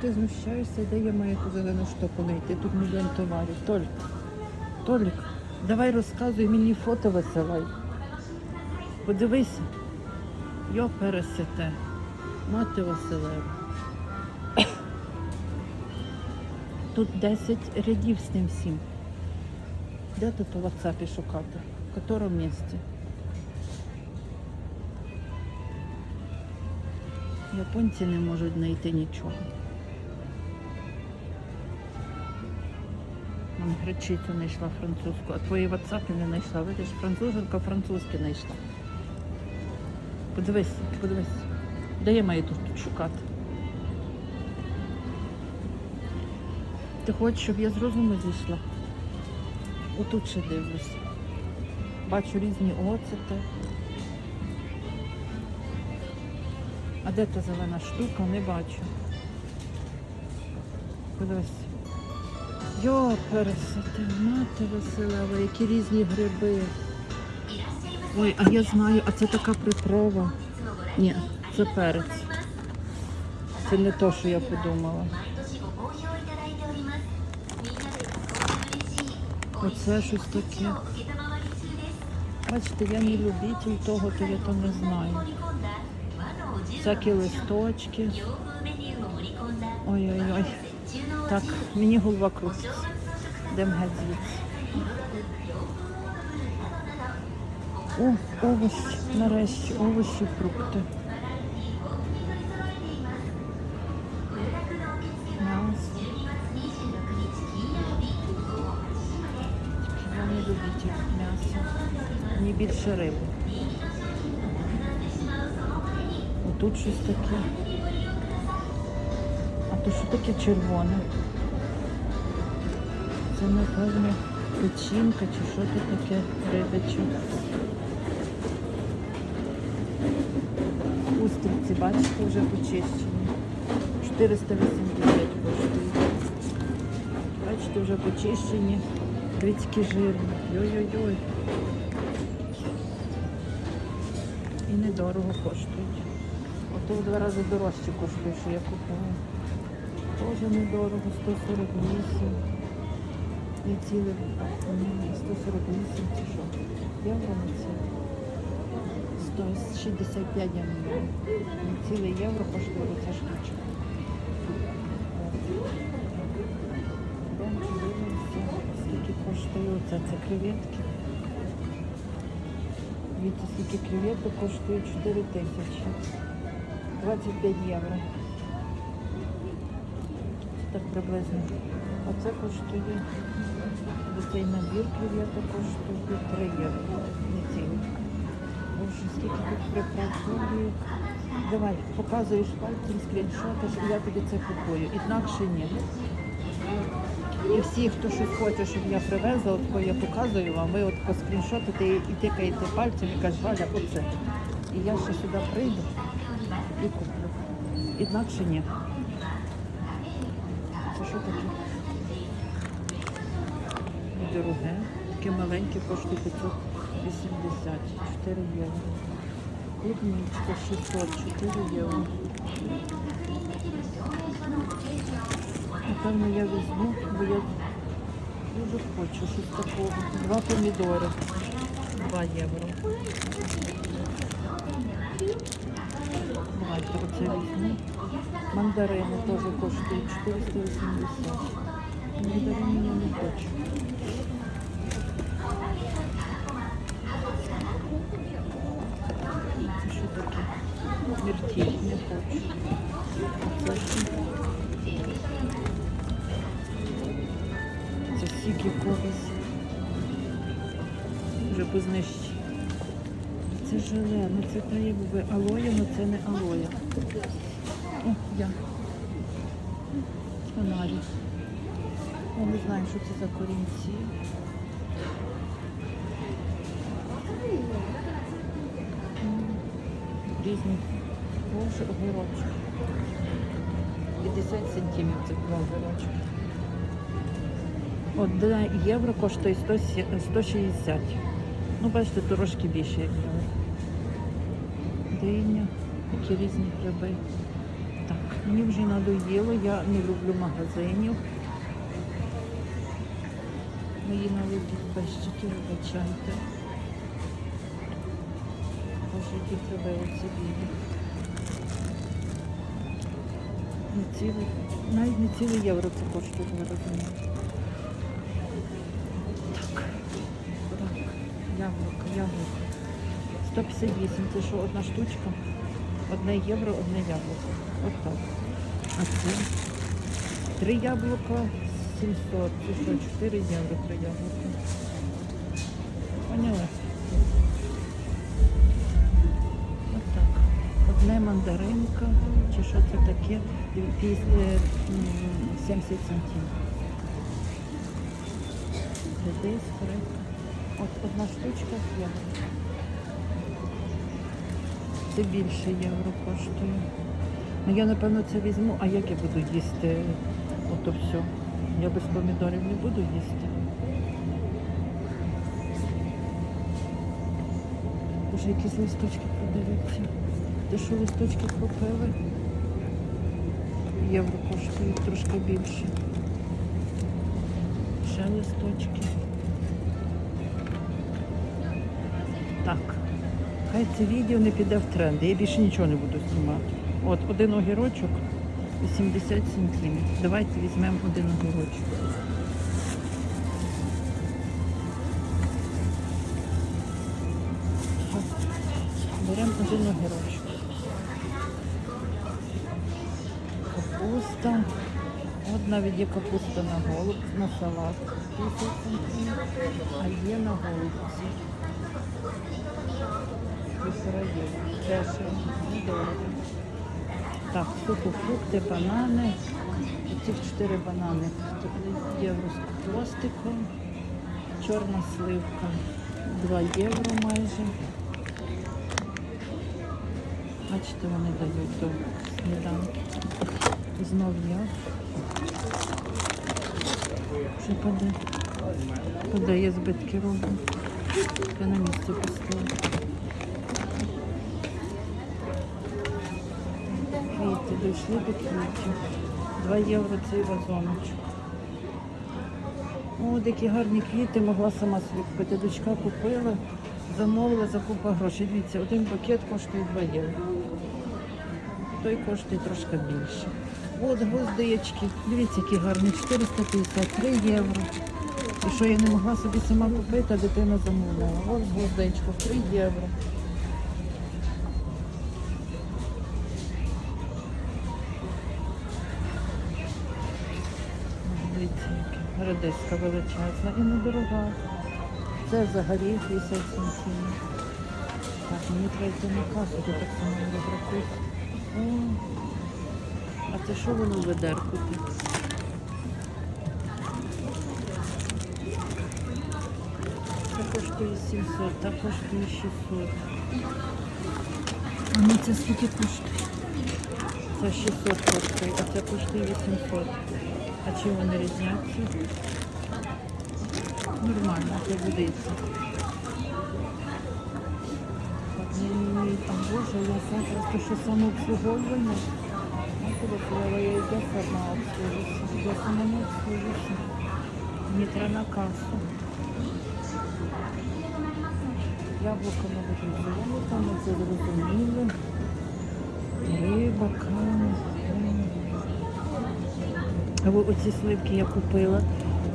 ти знущаєшся, де я маю ту зелену штуку знайти? Тут мільйон товарів. Толік, Толік, давай розказуй, мені фото висилай. Подивися. Йо пересете. Мати Василева. Тут 10 рядів з тим всім. Де тут у WhatsApp шукати? В якому місці? Японці не можуть знайти нічого. Вон Гречицю знайшла французьку, а твої WhatsApp не знайшла. Видиш, француженка французьке знайшла. Подивись, подивись. Де я маю тут, тут шукати? Ти хочеш, щоб я з розуму зійшла? Отут ще дивлюся. Бачу різні оцети. А де та зелена штука? Не бачу. Подивись. Йо, пересити, мати Василева, які різні гриби. Ой, а я знаю, а це така приправа. Ні, це перець. Це не то, що я подумала. Оце щось таке. Бачите, я не любитель того, то я то не знаю. Всякі листочки. Ой-ой-ой. Так, мені голова крутиться. Йдемо геть звідси. О, овощі, нарешті, овощі, фрукти. Любитель м'яса. Мені більше риби. Отут щось таке. То що таке червоне? Це, напевно, печінка чи що це таке рибяче. Устриці, бачите, вже почищені. 480 коштують. Бачите, вже почищені. Грицькі жирні. Йой-йой-йой. І недорого коштують. Ото в два рази дорожче коштує, що я купила. Теж недорого, 148. Не ціле, 148 чи що. Євро не ціле. 165 я не. Ціле євро коштує оця штучка. Скільки коштує оце. Це креветки. Дивіться, скільки креветок коштує 4 тисячі. 25 євро. Так приблизно. А це коштує, цей набір креветок коштує 3 євро. Не цілий. Боже, скільки тут припрацює. Давай, показуєш пальцем, скріншотиш, і я тобі це купую. Інакше ні. І всі, хто щось хоче, щоб я привезла, от я показую вам, ви от по і, тикаєте пальцем і кажете, Галя, оце. І я ще сюди прийду і куплю. Інакше ні. Що таке? Дороге. Таке маленьке коштує 580, 4 євро. Клубничка 600, 4 євро. Напевно, я візьму, бо я дуже хочу щось такого. Два помідори. 2 євро. Давайте оце візьму. Мандарини теж коштують 480. Мандарини я не хочу. Це що таке? Мертіль, не хочу. Це що? Це. Вже познищені. Це желе, ну це та якби алоє, але це не алоє. О, я. Фонарі. Я не знаю, що це за корінці. Різні. Боже, огірочок. 50 сантимів це огірочки. Одне євро коштує 100 160. Ну, бачите, трошки більше, як. Диня, такі різні гриби. Мені вже надоїло, я не люблю магазинів. Мої нові підписчики, вибачайте. Боже, які тебе. Не цілий, навіть не цілий євро це коштує, ви розумієте. Так, так, яблуко, яблуко. 158, це що, одна штучка? Одне євро, одне яблуко. От так. А це три яблука 700. Це що, 4 євро три яблука. Поняли? От так. Одне мандаринка, чи що це таке? Пі- е, м, 70 центів. Десь, фрека. От одна штучка євро. Це більше євро коштує. Ну я напевно це візьму, а як я буду їсти ото все? Я без помідорів не буду їсти. Боже, якісь листочки подивіться. Ти що листочки купили? Євро коштують трошки більше. Ще листочки. Хай це відео не піде в тренди. Я більше нічого не буду знімати. От один огірочок 80 сантимів. Давайте візьмемо один огірочок. Беремо один огірочок. Капуста. От навіть є капуста на голуб, на салат. а є на голубці. Так, сухофрукти, банани. Ці чотири банани. Євро з пластиком. Чорна сливка. 2 євро майже. Бачите, вони дають до сніданки. Знов я. Паде? Паде, я збитки роблю. Я на місці поставила. Дійшли до квітів. 2 євро цей вазоночок. О, такі гарні квіти могла сама собі купити. Дочка купила, замовила за купа грошей. Дивіться, один пакет коштує 2 євро. Той коштує трошки більше. От гвоздички. Дивіться, які гарні. 453 євро. І що я не могла собі сама купити, а дитина замовляла. Ось гвоздичку, 3 євро. Редиска величезна і недорога. Це взагалі 50 сантимів. Так, мені треба йти на касу, то так само не розрахують. А це що воно ведерку тут? Це коштує 700, та коштує 600. А ну це скільки коштує? Це 600 коштує, а це коштує 800. А чим вони різняться? Нормально, це. Так, там боже, я сам просто що самообслуговування. Я я сама обслужуся. Я сама не обслужуся. Мені треба касу. Яблуко, мабуть, золото, ми це зрозуміли. Риба, кава. Оці сливки я купила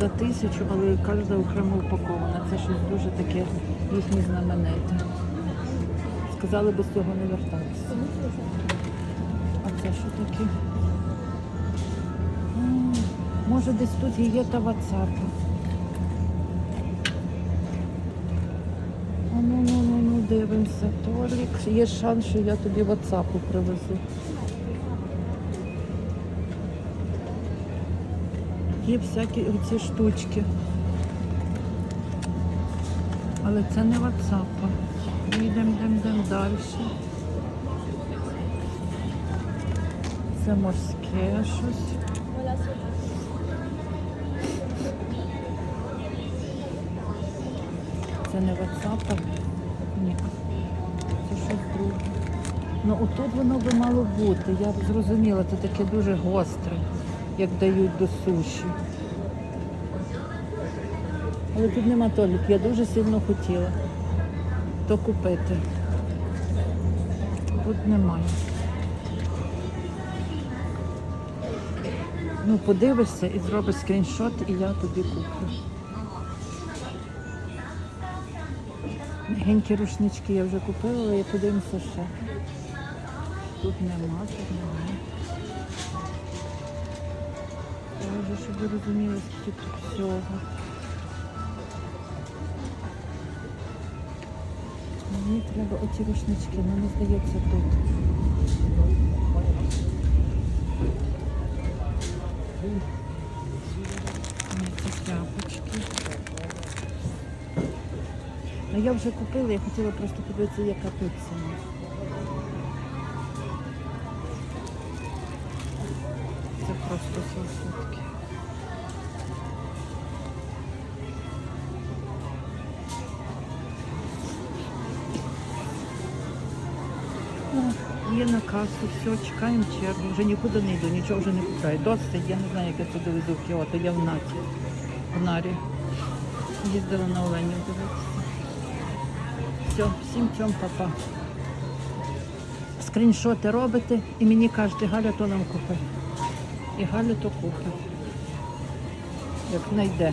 за тисячу, але кожна окремо упакована. Це щось дуже таке їхнє знамените. Сказали без цього не вертатися. А це що таке? Може десь тут є та WhatsApp. А ну ну ну ну дивимося. Толік. Є шанс, що я тобі WhatsApp привезу. Є всякі оці штучки. Але це не. Ми йдемо, йдемо, далі. Це морське щось. Це не WhatsApp. Ні. Це щось друге. Ну отут воно би мало бути. Я б зрозуміла, це таке дуже гостре, як дають до суші. Але тут нема Толік, я дуже сильно хотіла то купити. Тут немає. Ну, подивишся і зробиш скріншот, і я тобі куплю. Легенькі рушнички я вже купила, але я подивимося ще. Тут нема, тут нема. Боже, щоб ви розуміли, скільки тут всього. Мені треба оці рушнички, ну не здається тут. Це тряпочки. Ну я вже купила, я хотіла просто подивитися, яка тут ціна. Просто салфетки. Є на касу, все, чекаємо чергу. Вже нікуди не йду, нічого вже не купляю. Досить, я не знаю, як я це доведу в Кіото, я в Наті, в Нарі. Їздила на Оленів дивитися. Все, всім цьому папа. Скріншоти робите і мені кажете, Галя то нам купить. І Галя то купить. Як знайде.